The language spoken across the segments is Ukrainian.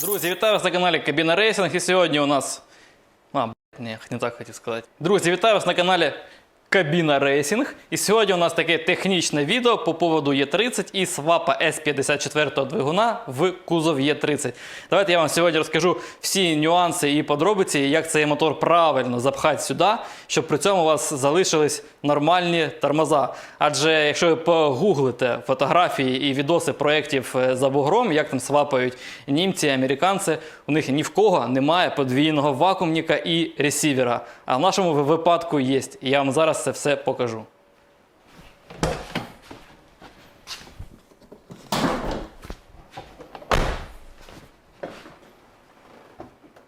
Друзі, вітаю вас на каналі Кабіна Рейсинг. І сьогодні у нас. А, ні, не так хотів сказати. Друзі, вітаю вас на каналі Кабіна Рейсинг. І сьогодні у нас таке технічне відео по поводу Е30 і свапа С54 двигуна в кузов Е30. Давайте я вам сьогодні розкажу всі нюанси і подробиці, як цей мотор правильно запхати сюди, щоб при цьому у вас залишились нормальні тормоза. Адже якщо ви погуглите фотографії і відоси проєктів е, за бугром, як там свапають німці, американці, у них ні в кого немає подвійного вакуумника і ресівера. А в нашому випадку є. Я вам зараз це все покажу.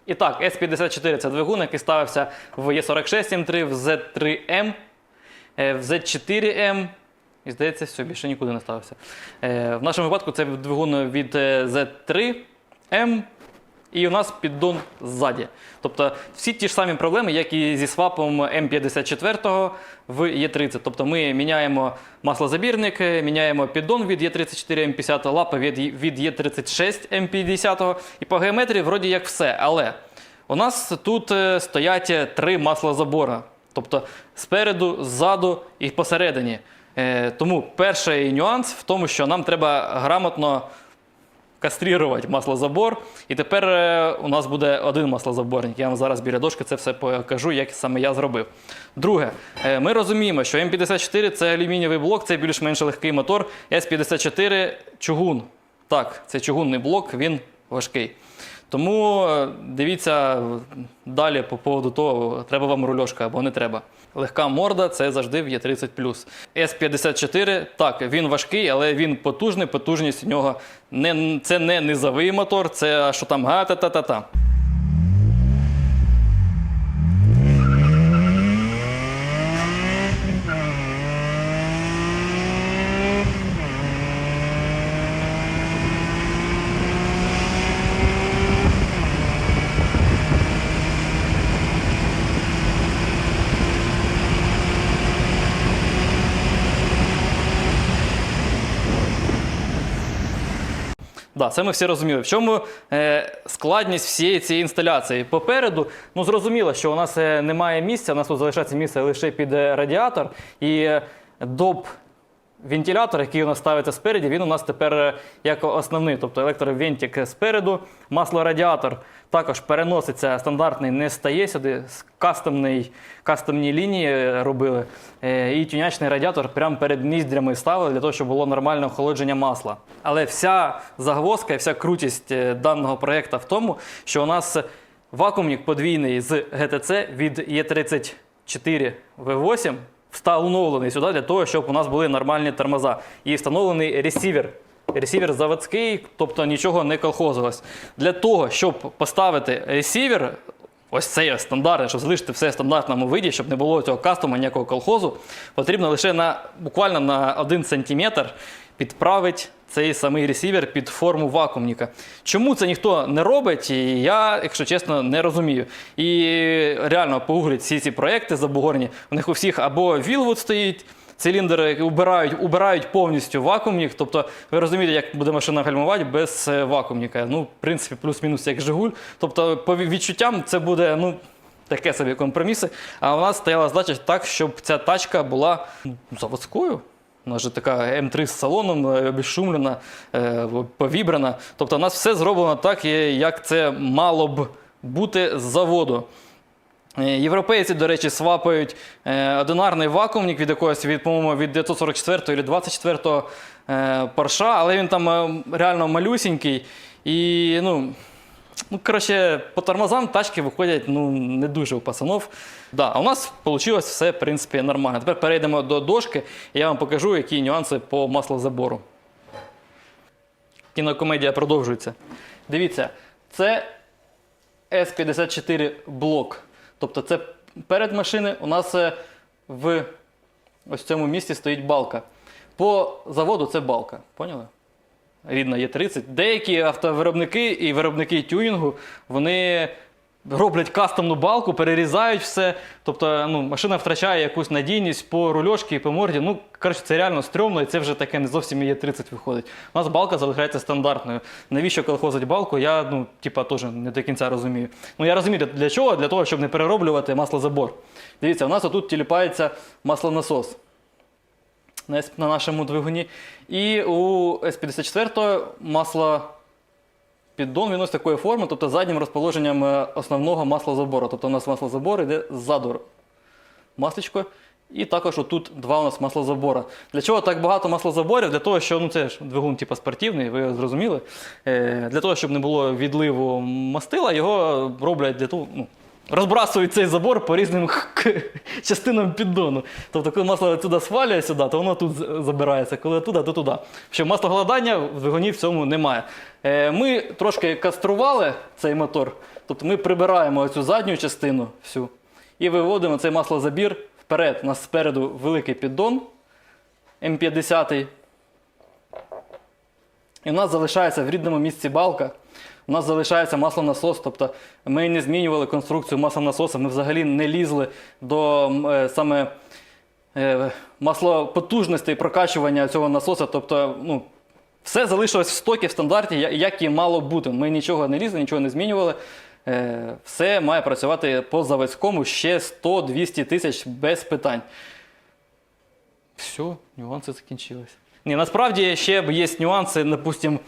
І так, S54 це двигун, який ставився в E46 M3, в Z3M, е, в Z4M. І здається, все, більше нікуди не ставився. Е, В нашому випадку це двигун від е, Z3M. І у нас піддон ззаді. Тобто всі ті ж самі проблеми, як і зі свапом М54 в Е30. Тобто ми міняємо маслозабірник, міняємо піддон від Е34 М50, лапи від, від Е36 М50. І по геометрії вроді як все. Але у нас тут е, стоять три маслозабора. Тобто спереду, ззаду і посередині. Е, Тому перший нюанс в тому, що нам треба грамотно каструвати маслозабор. І тепер е, у нас буде один маслозаборник. Я вам зараз біля дошки це все покажу, як саме я зробив. Друге, е, ми розуміємо, що М54 це алюмінієвий блок, це більш-менш легкий мотор. С54 чугун. Так, це чугунний блок, він важкий. Тому е, дивіться далі по поводу того, треба вам рульошка або не треба. Легка морда це завжди в Є30. С54, так, він важкий, але він потужний. Потужність у нього не, це не низовий мотор, це що там га-та-та-та-та. Да, це ми всі розуміли. В чому е, складність всієї цієї інсталяції? Попереду, ну зрозуміло, що у нас е, немає місця, у нас тут залишається місце лише під е, радіатор. І е, доп вентилятор, який у нас ставиться спереді, він у нас тепер е, як основний, тобто електровентик спереду, маслорадіатор також переноситься стандартний, не стає сюди. Кастомний, кастомні лінії е, робили. Е, І тюнячний радіатор прямо перед ніздрями ставили для того, щоб було нормальне охолодження масла. Але вся загвоздка і вся крутість даного проєкту в тому, що у нас вакуумник подвійний з GTC від E34 V8 встановлений сюди для того, щоб у нас були нормальні тормоза. І встановлений ресівер. Ресівер заводський, тобто нічого не колхозилось. Для того, щоб поставити ресівер, ось цей стандартний, щоб залишити все в стандартному виді, щоб не було цього кастома, ніякого колхозу, потрібно лише на буквально на 1 см підправити цей самий ресівер під форму вакуумника. Чому це ніхто не робить, я, якщо чесно, не розумію. І реально погугліть всі ці проекти забугорні. У них у всіх або Вілвуд стоїть. Циліндри убирають, убирають повністю вакуумник. Тобто, ви розумієте, як буде машина гальмувати без е, вакуумника. Ну, в принципі, плюс-мінус як Жигуль. Тобто, по відчуттям, це буде ну, таке собі компроміси. А у нас стояла задача так, щоб ця тачка була заводською. Вона ж така М3 з салоном, е, обезшумлена, е, повібрана. Тобто, у нас все зроблено так, як це мало б бути з заводу. Е, Європейці, до речі, свапають одинарний вакуумник від якогось, від, по-моєму, від 944 або 24 е, Порша, але він там реально малюсінький. І, ну, ну, коротше, по тормозам тачки виходять ну, не дуже у пацанов. Да, а у нас вийшло все, в принципі, нормально. Тепер перейдемо до дошки, і я вам покажу, які нюанси по маслозабору. Кінокомедія продовжується. Дивіться, це S54 блок. Тобто це перед машини у нас е, в ось цьому місці стоїть балка. По заводу це балка. Поняли? Рідна є 30. Деякі автовиробники і виробники тюнінгу вони роблять кастомну балку, перерізають все. Тобто ну, машина втрачає якусь надійність по рульошці і по морді. Ну, коротше, це реально стрьомно, і це вже таке не зовсім є 30 виходить. У нас балка залишається стандартною. Навіщо колхозить балку, я ну, типа, теж не до кінця розумію. Ну, я розумію, для чого? Для того, щоб не перероблювати маслозабор. Дивіться, у нас отут тіліпається маслонасос на, на нашому двигуні. І у С-54 масло піддон він ось такої форми, тобто заднім розположенням е, основного маслозабору. Тобто у нас маслозабор йде ззаду масличко. І також отут два у нас маслозабора. Для чого так багато маслозаборів? Для того, що ну це ж двигун типу, спортивний, ви зрозуміли. Е, для того, щоб не було відливу мастила, його роблять для того. Ну, Розбрасують цей забор по різним частинам піддону. Тобто, коли масло туди свалює сюди, то воно тут забирається, коли туди, то туди. Що маслоголодання в двигуні в цьому немає. Е, Ми трошки кастрували цей мотор, тобто ми прибираємо цю задню частину всю і виводимо цей маслозабір вперед. У нас спереду великий піддон М50. І в нас залишається в рідному місці балка. У нас залишається маслонасос, тобто ми не змінювали конструкцію маслонасоса, ми взагалі не лізли до е, саме е, маслопотужностей прокачування цього насоса. Тобто, ну, все залишилось в стокі, в стандарті, як і мало бути. Ми нічого не лізли, нічого не змінювали. Е, Все має працювати по заводському ще 100-200 тисяч без питань. Все, нюанси закінчились. Ні, насправді ще є нюанси, допустим,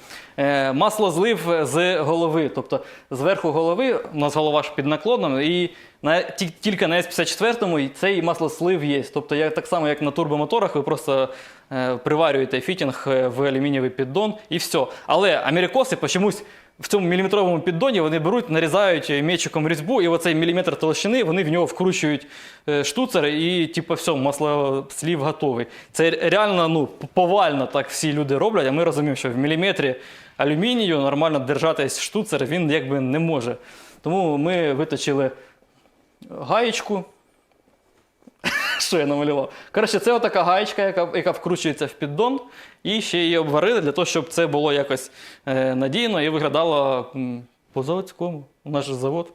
масло злив з голови. Тобто зверху голови, у нас голова ж під наклоном, і на, тільки на С54 цей маслослив є. Тобто, як, так само, як на турбомоторах, ви просто е, приварюєте фітінг е, в алюмінієвий піддон і все. Але америкоси чомусь в цьому міліметровому піддоні вони беруть, нарізають м'ячиком різьбу, і оцей міліметр толщини вони в нього вкручують е, штуцер, і типу, все, маслослів готовий. Це реально ну, повально так всі люди роблять, а ми розуміємо, що в міліметрі алюмінію нормально держатись штуцер він якби не може. Тому ми виточили гаєчку. Що я намалював? Коротше, це отака гаєчка, яка, яка вкручується в піддон, і ще її обварили для того, щоб це було якось е, надійно і виглядало по-заводському. У нас завод.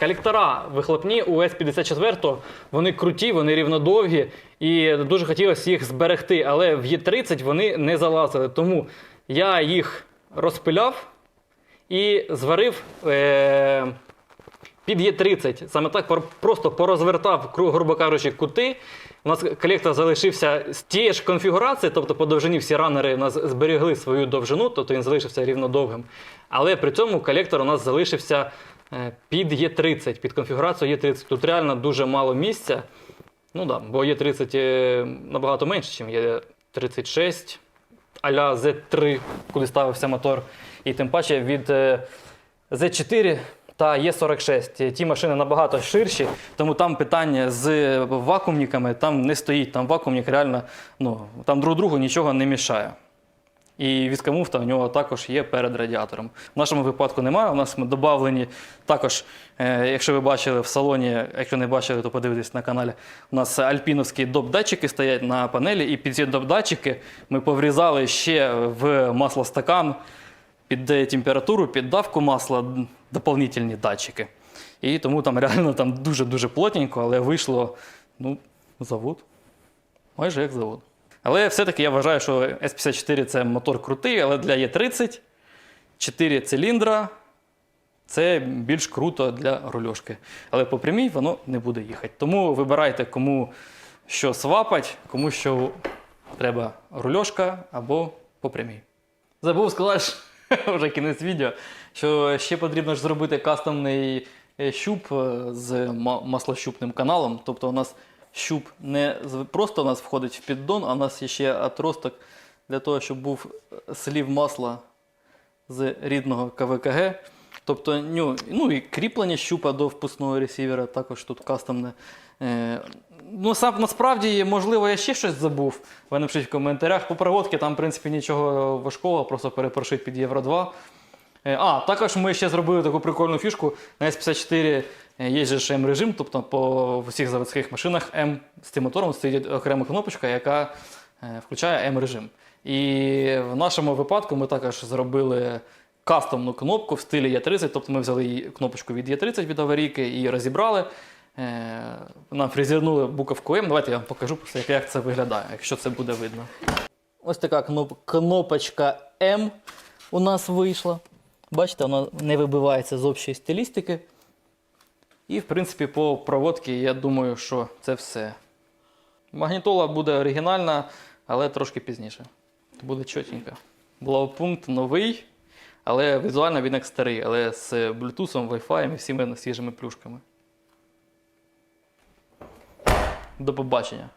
Колектора вихлопні у С-54 вони круті, вони рівнодовгі, і дуже хотілося їх зберегти, але в Є30 вони не залазили. Тому я їх розпиляв і зварив е- під Є30. Саме так просто порозвертав, грубо кажучи, кути. У нас колектор залишився з тієї ж конфігурації, тобто по довжині всі ранери у нас зберегли свою довжину, тобто він залишився рівнодовгим. Але при цьому колектор у нас залишився е, під Є30, під конфігурацію Є30. Тут реально дуже мало місця. Ну да, бо Є30 е, набагато менше, ніж Є36 а-ля Z3, куди ставився мотор. І тим паче від е, Z4 та Є46. Ті машини набагато ширші, тому там питання з вакуумниками там не стоїть. Там вакуумник реально ну, там друг другу нічого не мішає. І віскамуфта у нього також є перед радіатором. В нашому випадку немає. У нас ми додавлені також, е, якщо ви бачили в салоні, якщо не бачили, то подивитесь на каналі. У нас альпіновські доп-датчики стоять на панелі, і під ці доп-датчики ми поврізали ще в маслостакан під е, температуру, під давку масла доповнительні датчики. І тому там реально там дуже-дуже плотненько, але вийшло ну, завод. Майже як завод. Але все-таки я вважаю, що S54 це мотор крутий, але для Е30 4 циліндра це більш круто для рульошки. Але по прямій воно не буде їхати. Тому вибирайте, кому що свапать, кому що треба рульошка або по прямій. Забув сказати, вже кінець відео, що ще потрібно ж зробити кастомний е, щуп е, з маслощупним каналом. Тобто у нас щуп не просто у нас входить в піддон, а у нас є ще отросток для того, щоб був е, слів масла з рідного КВКГ. Тобто, ну, і кріплення щупа до впускного ресівера також тут кастомне. Ну, сам, насправді, можливо, я ще щось забув. Ви напишіть в коментарях. По проводці там, в принципі, нічого важкого, просто перепрошить під Євро 2. Е, А, також ми ще зробили таку прикольну фішку. На S54 є же ж М-режим, тобто по всіх заводських машинах М з цим мотором стоїть окрема кнопочка, яка е, включає М-режим. І в нашому випадку ми також зробили кастомну кнопку в стилі Е30. Тобто ми взяли кнопочку від Е30 від аварійки і розібрали. Е, Нам фрезернули буковку М. Давайте я вам покажу, як це виглядає, якщо це буде видно. Ось така кнопочка М у нас вийшла. Бачите, вона не вибивається з общої стилістики. І, в принципі, по проводці, я думаю, що це все. Магнітола буде оригінальна, але трошки пізніше. Буде чотенько. Блаупункт новий, але візуально він як старий, але з Bluetooth, Wi-Fi і всіми свіжими плюшками. До побачення.